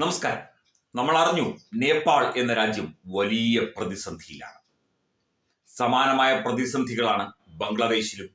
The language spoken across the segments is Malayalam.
നമസ്കാരം. നമ്മൾ അറിഞ്ഞു നേപ്പാൾ എന്ന രാജ്യം വലിയ പ്രതിസന്ധിയിലാണ്. സമാനമായ പ്രതിസന്ധികളാണ് ബംഗ്ലാദേശിലും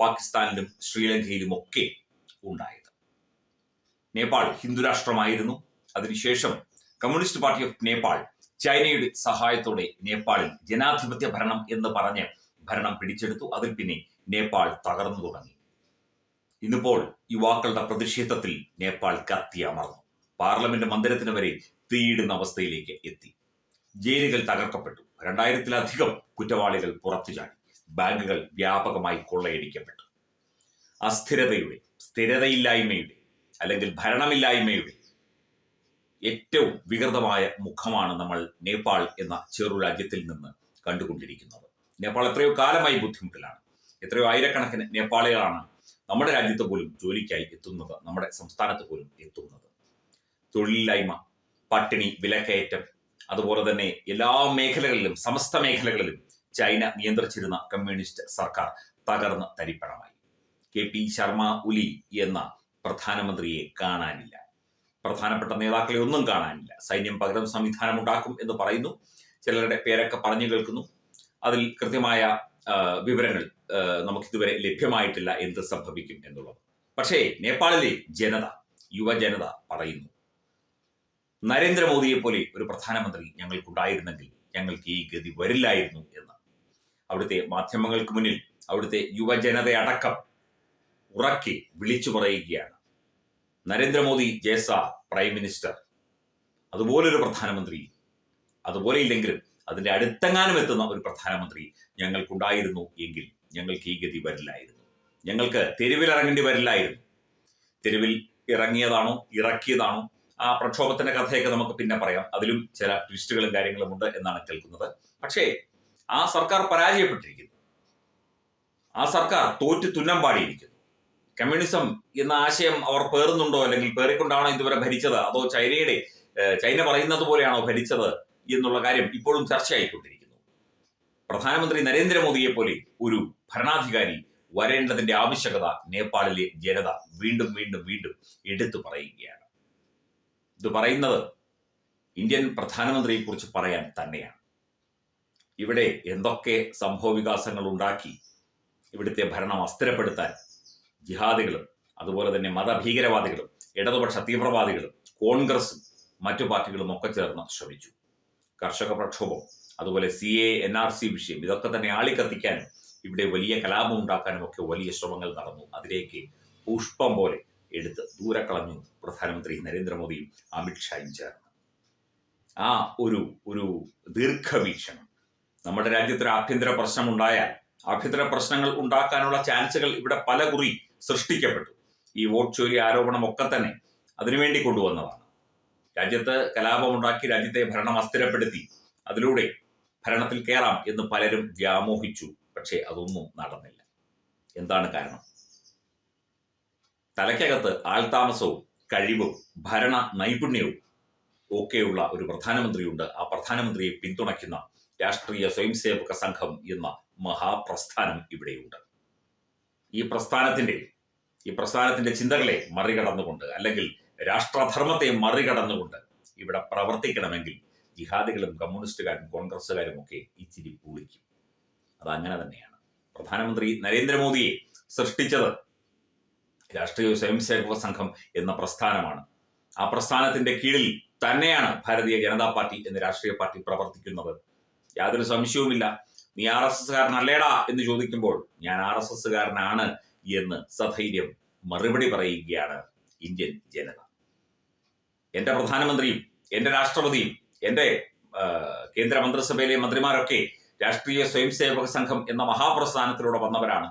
പാകിസ്ഥാനിലും ശ്രീലങ്കയിലും ഒക്കെ ഉണ്ടായത്. നേപ്പാൾ ഹിന്ദുരാഷ്ട്രമായിരുന്നു അതിനുശേഷം കമ്മ്യൂണിസ്റ്റ് പാർട്ടി ഓഫ് നേപ്പാൾ ചൈനയുടെ സഹായത്തോടെ നേപ്പാളിൽ ജനാധിപത്യ ഭരണം എന്ന് പറഞ്ഞ് ഭരണം പിടിച്ചെടുത്തു. അതിൽ പിന്നെ നേപ്പാൾ തകർന്നു തുടങ്ങി. ഇന്നിപ്പോൾ യുവാക്കളുടെ പ്രതിഷേധത്തിൽ നേപ്പാൾ കത്തിയമർന്നു. പാർലമെന്റ് മന്ദിരത്തിന് വരെ തീയിടുന്ന അവസ്ഥയിലേക്ക് എത്തി. ജയിലുകൾ തകർക്കപ്പെട്ടു. രണ്ടായിരത്തിലധികം കുറ്റവാളികൾ പുറത്തു ചാടി. ബാങ്കുകൾ വ്യാപകമായി കൊള്ളയടിക്കപ്പെട്ടു. അസ്ഥിരതയുടെ സ്ഥിരതയില്ലായ്മയുടെ അല്ലെങ്കിൽ ഭരണമില്ലായ്മയുടെ ഏറ്റവും വികൃതമായ മുഖമാണ് നമ്മൾ നേപ്പാൾ എന്ന ചെറു രാജ്യത്തിൽ നിന്ന് കണ്ടുകൊണ്ടിരിക്കുന്നത്. നേപ്പാൾ എത്രയോ കാലമായി ബുദ്ധിമുട്ടിലാണ്. എത്രയോ ആയിരക്കണക്കിന് നേപ്പാളികളാണ് നമ്മുടെ രാജ്യത്ത് പോലും ജോലിക്കായി എത്തുന്നത് നമ്മുടെ സംസ്ഥാനത്ത് പോലും എത്തുന്നത്. തൊഴിലില്ലായ്മ പട്ടിണി വിലക്കയറ്റം അതുപോലെ തന്നെ എല്ലാ മേഖലകളിലും സമസ്ത മേഖലകളിലും ചൈന നിയന്ത്രിച്ചിരുന്ന കമ്മ്യൂണിസ്റ്റ് സർക്കാർ തകർന്ന് തരിപ്പണമായി. കെ പി ശർമ്മ ഉലി എന്ന പ്രധാനമന്ത്രിയെ കാണാനില്ല. പ്രധാനപ്പെട്ട നേതാക്കളെ ഒന്നും കാണാനില്ല. സൈന്യം പകരം സംവിധാനം ഉണ്ടാക്കും എന്ന് പറയുന്നു. ചിലരുടെ പേരൊക്കെ പറഞ്ഞു കേൾക്കുന്നു. അതിൽ കൃത്യമായ വിവരങ്ങൾ നമുക്കിതുവരെ ലഭ്യമായിട്ടില്ല എന്ത് സംഭവിക്കും എന്നുള്ളത്. പക്ഷേ നേപ്പാളിലെ ജനത യുവജനത പറയുന്നു നരേന്ദ്രമോദിയെ പോലെ ഒരു പ്രധാനമന്ത്രി ഞങ്ങൾക്കുണ്ടായിരുന്നെങ്കിൽ ഞങ്ങൾക്ക് ഈ ഗതി വരില്ലായിരുന്നു എന്ന്. അവിടുത്തെ മാധ്യമങ്ങൾക്ക് മുന്നിൽ അവിടുത്തെ യുവജനതയടക്കം ഉറക്കി വിളിച്ചു പറയുകയാണ്. നരേന്ദ്രമോദി ജേസ പ്രൈം മിനിസ്റ്റർ അതുപോലൊരു പ്രധാനമന്ത്രി അതുപോലെ ഇല്ലെങ്കിലും അതിന്റെ അടുത്തെങ്ങാനും എത്തുന്ന ഒരു പ്രധാനമന്ത്രി ഞങ്ങൾക്കുണ്ടായിരുന്നു എങ്കിൽ ഞങ്ങൾക്ക് ഈ ഗതി വരില്ലായിരുന്നു. ഞങ്ങൾക്ക് തെരുവിൽ ഇറങ്ങേണ്ടി വരില്ലായിരുന്നു. തെരുവിൽ ഇറങ്ങിയതാണോ ഇറക്കിയതാണോ ആ പ്രക്ഷോഭത്തിന്റെ കഥയൊക്കെ നമുക്ക് പിന്നെ പറയാം. അതിലും ചില ട്വിസ്റ്റുകളും കാര്യങ്ങളും ഉണ്ട് എന്നാണ് കേൾക്കുന്നത്. പക്ഷേ ആ സർക്കാർ പരാജയപ്പെട്ടിരിക്കുന്നു. ആ സർക്കാർ തോറ്റ് തുന്നം പാടിയിരിക്കുന്നു. കമ്മ്യൂണിസം എന്ന ആശയം അവർ പേറുന്നുണ്ടോ അല്ലെങ്കിൽ പേറിക്കൊണ്ടാണോ ഇതുവരെ ഭരിച്ചത്? അതോ ചൈനയുടെ ചൈന പറയുന്നത് പോലെയാണോ ഭരിച്ചത് എന്നുള്ള കാര്യം ഇപ്പോഴും ചർച്ചയായിക്കൊണ്ടിരിക്കുന്നു. പ്രധാനമന്ത്രി നരേന്ദ്രമോദിയെ പോലെ ഒരു ഭരണാധികാരി വരേണ്ടതിന്റെ ആവശ്യകത നേപ്പാളിലെ ജനത വീണ്ടും വീണ്ടും വീണ്ടും എടുത്തു പറയുകയാണ്. ഇത് പറയുന്നത് ഇന്ത്യൻ പ്രധാനമന്ത്രിയെ കുറിച്ച് പറയാൻ തന്നെയാണ്. ഇവിടെ എന്തൊക്കെ സംഭവ വികാസങ്ങൾ ഉണ്ടാക്കി ഇവിടുത്തെ ഭരണം അസ്ഥിരപ്പെടുത്താൻ ജിഹാദികളും അതുപോലെ തന്നെ മതഭീകരവാദികളും ഇടതുപക്ഷ തീവ്രവാദികളും കോൺഗ്രസും മറ്റു പാർട്ടികളും ഒക്കെ ചേർന്ന് ശ്രമിച്ചു. കർഷക പ്രക്ഷോഭം അതുപോലെ C A A N R C ഇതൊക്കെ തന്നെ ആളിക്കത്തിക്കാനും ഇവിടെ വലിയ കലാപം ഉണ്ടാക്കാനും ഒക്കെ വലിയ ശ്രമങ്ങൾ നടന്നു. അതിലേക്ക് പുഷ്പം പോലെ എടുത്ത് ദൂരെ കളഞ്ഞു. പ്രധാനമന്ത്രി നരേന്ദ്രമോദിയും അമിത്ഷായും ചേർന്ന്. ആ ഒരു ഒരു ദീർഘവീക്ഷണം. നമ്മുടെ രാജ്യത്തൊരു ആഭ്യന്തര പ്രശ്നം ഉണ്ടായാൽ ആഭ്യന്തര പ്രശ്നങ്ങൾ ഉണ്ടാക്കാനുള്ള ചാൻസുകൾ ഇവിടെ പല കുറി സൃഷ്ടിക്കപ്പെട്ടു. ഈ വോട്ട് ചോരി ആരോപണം ഒക്കെ തന്നെ അതിനുവേണ്ടി കൊണ്ടുവന്നതാണ്. രാജ്യത്ത് കലാപമുണ്ടാക്കി രാജ്യത്തെ ഭരണം അസ്ഥിരപ്പെടുത്തി അതിലൂടെ ഭരണത്തിൽ കയറാം എന്ന് പലരും വ്യാമോഹിച്ചു. പക്ഷേ അതൊന്നും നടന്നില്ല. എന്താണ് കാരണം? തലയ്ക്കകത്ത് ആൾതാമസവും കഴിവും ഭരണ നൈപുണ്യവും ഒക്കെയുള്ള ഒരു പ്രധാനമന്ത്രിയുണ്ട്. ആ പ്രധാനമന്ത്രിയെ പിന്തുണയ്ക്കുന്ന രാഷ്ട്രീയ സ്വയം സേവക സംഘം എന്ന മഹാപ്രസ്ഥാനം ഇവിടെയുണ്ട്. ഈ പ്രസ്ഥാനത്തിന്റെ ഈ പ്രസ്ഥാനത്തിന്റെ ചിന്തകളെ മറികടന്നുകൊണ്ട് അല്ലെങ്കിൽ രാഷ്ട്രധർമ്മത്തെ മറികടന്നുകൊണ്ട് ഇവിടെ പ്രവർത്തിക്കണമെങ്കിൽ ജിഹാദികളും കമ്മ്യൂണിസ്റ്റുകാരും കോൺഗ്രസ്സുകാരും ഒക്കെ ഇച്ചിരി പൂളിക്കും അതങ്ങനെ തന്നെയാണ്. പ്രധാനമന്ത്രി നരേന്ദ്രമോദിയെ സൃഷ്ടിച്ചത് രാഷ്ട്രീയ സ്വയംസേവക സംഘം എന്ന പ്രസ്ഥാനമാണ്. ആ പ്രസ്ഥാനത്തിന്റെ കീഴിൽ തന്നെയാണ് ഭാരതീയ ജനതാ പാർട്ടി എന്ന രാഷ്ട്രീയ പാർട്ടി പ്രവർത്തിക്കുന്നത്. യാതൊരു സംശയവുമില്ല. നീ ആർ എസ് എസ്സുകാരനല്ലേടാ എന്ന് ചോദിക്കുമ്പോൾ ഞാൻ ആർ എസ് എസ്സുകാരനാണ് എന്ന് സധൈര്യം മറുപടി പറയുകയാണ് ഇന്ത്യൻ ജനത. എന്റെ പ്രധാനമന്ത്രിയും എന്റെ രാഷ്ട്രപതിയും എന്റെ കേന്ദ്ര മന്ത്രിസഭയിലെ മന്ത്രിമാരൊക്കെ രാഷ്ട്രീയ സ്വയംസേവക സംഘം എന്ന മഹാപ്രസ്ഥാനത്തിലൂടെ വന്നവരാണ്.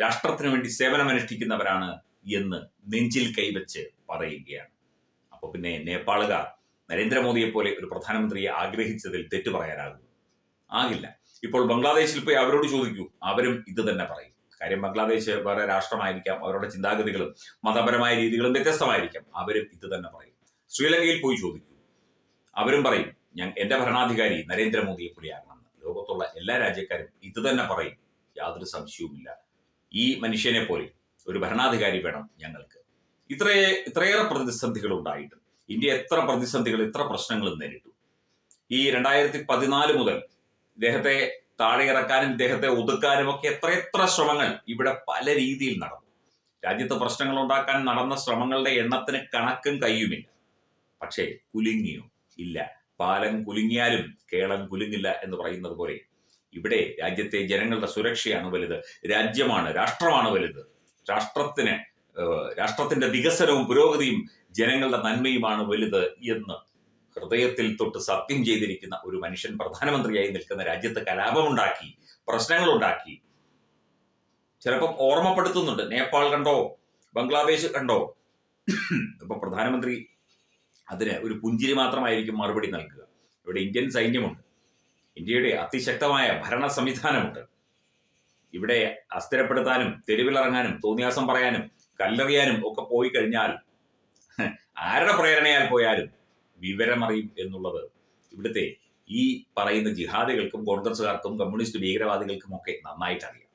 രാഷ്ട്രത്തിനു വേണ്ടി സേവനമനുഷ്ഠിക്കുന്നവരാണ് എന്ന് നെഞ്ചിൽ കൈവച്ച് പറയുകയാണ്. അപ്പൊ പിന്നെ നേപ്പാളുകാർ നരേന്ദ്രമോദിയെ പോലെ ഒരു പ്രധാനമന്ത്രിയെ ആഗ്രഹിച്ചതിൽ തെറ്റു പറയാനാകും ആകില്ല. ഇപ്പോൾ ബംഗ്ലാദേശിൽ പോയി അവരോട് ചോദിക്കൂ. അവരും ഇത് തന്നെ പറയും. കാര്യം ബംഗ്ലാദേശ് വേറെ രാഷ്ട്രമായിരിക്കാം. അവരുടെ ചിന്താഗതികളും മതപരമായ രീതികളും വ്യത്യസ്തമായിരിക്കാം. അവരും ഇത് തന്നെ പറയും. ശ്രീലങ്കയിൽ പോയി ചോദിക്കൂ. അവരും പറയും ഞാൻ എന്റെ ഭരണാധികാരി നരേന്ദ്രമോദിയെ പോലെയാകണമെന്ന് ലോകത്തുള്ള എല്ലാ രാജ്യക്കാരും ഇത് തന്നെ പറയും. യാതൊരു സംശയവുമില്ല. ഈ മനുഷ്യനെ പോലെ ഒരു ഭരണാധികാരി വേണം ഞങ്ങൾക്ക്. ഇത്രയേ ഇത്രയേറെ പ്രതിസന്ധികൾ ഉണ്ടായിട്ടും ഇന്ത്യ എത്ര പ്രതിസന്ധികൾ ഇത്ര പ്രശ്നങ്ങളും നേരിട്ടു. ഈ രണ്ടായിരത്തി പതിനാല് മുതൽ ഇദ്ദേഹത്തെ താഴെ ഇറക്കാനും ഇദ്ദേഹത്തെ ഒതുക്കാനും ഒക്കെ എത്രയെത്ര ശ്രമങ്ങൾ ഇവിടെ പല രീതിയിൽ നടന്നു. രാജ്യത്ത് പ്രശ്നങ്ങൾ ഉണ്ടാക്കാൻ നടന്ന ശ്രമങ്ങളുടെ എണ്ണത്തിന് കണക്കും കയ്യുമില്ല. പക്ഷേ കുലുങ്ങിയോ? ഇല്ല. പാലം കുലുങ്ങിയാലും കേളം കുലുങ്ങില്ല എന്ന് പറയുന്നത് പോലെ ഇവിടെ രാജ്യത്തെ ജനങ്ങളുടെ സുരക്ഷയാണ് വലുത്. രാജ്യമാണ് രാഷ്ട്രമാണ് വലുത്. രാഷ്ട്രത്തിന് രാഷ്ട്രത്തിന്റെ വികസനവും പുരോഗതിയും ജനങ്ങളുടെ നന്മയുമാണ് വലുത് എന്ന് ഹൃദയത്തിൽ തൊട്ട് സത്യം ചെയ്തിരിക്കുന്ന ഒരു മനുഷ്യൻ പ്രധാനമന്ത്രിയായി നിൽക്കുന്ന രാജ്യത്ത് കലാപമുണ്ടാക്കി പ്രശ്നങ്ങളുണ്ടാക്കി. ചിലപ്പം ഓർമ്മപ്പെടുത്തുന്നുണ്ട്. നേപ്പാൾ കണ്ടോ? ബംഗ്ലാദേശ് കണ്ടോ? ഇപ്പൊ പ്രധാനമന്ത്രി അതിന് ഒരു പുഞ്ചിരി മാത്രമായിരിക്കും മറുപടി നൽകുക. ഇവിടെ ഇന്ത്യൻ സൈന്യമുണ്ട്. ഇന്ത്യയുടെ അതിശക്തമായ ഭരണ സംവിധാനമുണ്ട് ഇവിടെ അസ്ഥിരപ്പെടുത്താനും തെരുവിലിറങ്ങാനും തോന്നിയാസം പറയാനും കല്ലെറിയാനും ഒക്കെ പോയി കഴിഞ്ഞാൽ ആരുടെ പ്രേരണയാൽ പോയാലും വിവരമറിയും എന്നുള്ളത് ഇവിടുത്തെ ഈ പറയുന്ന ജിഹാദികൾക്കും കോൺഗ്രസുകാർക്കും കമ്മ്യൂണിസ്റ്റ് ഭീകരവാദികൾക്കും ഒക്കെ നന്നായിട്ട് അറിയാം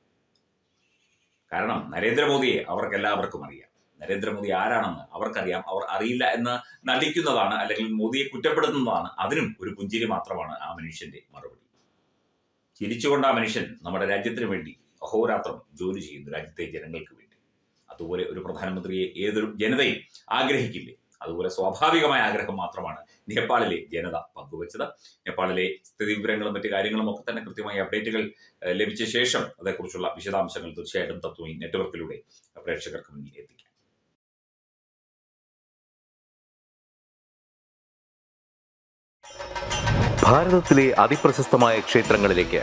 കാരണം നരേന്ദ്രമോദിയെ അവർക്ക് എല്ലാവർക്കും അറിയാം. നരേന്ദ്രമോദി ആരാണെന്ന് അവർക്കറിയാം. അവർ അറിയില്ല എന്ന് നടിക്കുന്നതാണ് അല്ലെങ്കിൽ മോദിയെ കുറ്റപ്പെടുത്തുന്നതാണ്. അതിനും ഒരു പുഞ്ചിരി മാത്രമാണ് ആ മനുഷ്യന്റെ മറുപടി. ചിരിച്ചുകൊണ്ട് ആ മനുഷ്യൻ നമ്മുടെ രാജ്യത്തിന് വേണ്ടി അഹോരാത്രം ജോലി ചെയ്യുന്നു രാജ്യത്തെ ജനങ്ങൾക്ക് വേണ്ടി. അതുപോലെ ഒരു പ്രധാനമന്ത്രിയെ ഏതൊരു ജനതയും ആഗ്രഹിക്കില്ലേ? അതുപോലെ സ്വാഭാവികമായ ആഗ്രഹം മാത്രമാണ് നേപ്പാളിലെ ജനത പങ്കുവച്ചത്. നേപ്പാളിലെ സ്ഥിതി വിവരങ്ങളും മറ്റു കാര്യങ്ങളും ഒക്കെ തന്നെ കൃത്യമായ അപ്ഡേറ്റുകൾ ലഭിച്ച ശേഷം അതേക്കുറിച്ചുള്ള വിശദാംശങ്ങൾ തീർച്ചയായിട്ടും തത്വമി നെറ്റ്വർക്കിലൂടെ പ്രേക്ഷകർക്ക് മുന്നിൽ എത്തിക്കാം. ഭാരതത്തിലെ അതിപ്രശസ്തമായ ക്ഷേത്രങ്ങളിലേക്ക്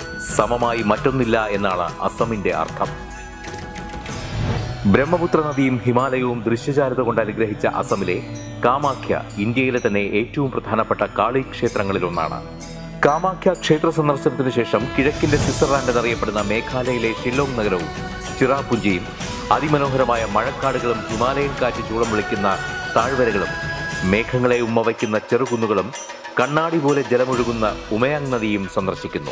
സമമായി മറ്റൊന്നില്ല എന്നാണ് അസമിന്റെ അർത്ഥം. ബ്രഹ്മപുത്ര നദിയും ഹിമാലയവും ദൃശ്യചാരുത കൊണ്ട് അനുഗ്രഹിച്ച അസമിലെ കാമാഖ്യ ഇന്ത്യയിലെ തന്നെ ഏറ്റവും പ്രധാനപ്പെട്ട കാളി ക്ഷേത്രങ്ങളിലൊന്നാണ്. കാമാഖ്യ ക്ഷേത്ര സന്ദർശനത്തിന് ശേഷം കിഴക്കിന്റെ സ്വിറ്റ്സർലാൻഡ് എന്നറിയപ്പെടുന്ന മേഘാലയയിലെ ഷില്ലോങ് നഗരവും ചിറാപുഞ്ചിയും അതിമനോഹരമായ മഴക്കാടുകളും ഹിമാലയൻ കാറ്റ് ചൂളം വിളിക്കുന്ന താഴ്വരകളും മേഘങ്ങളെ ഉമ്മ വയ്ക്കുന്ന ചെറുകുന്നുകളും കണ്ണാടി പോലെ ജലമൊഴുകുന്ന ഉമയാങ് നദിയും സന്ദർശിക്കുന്നു.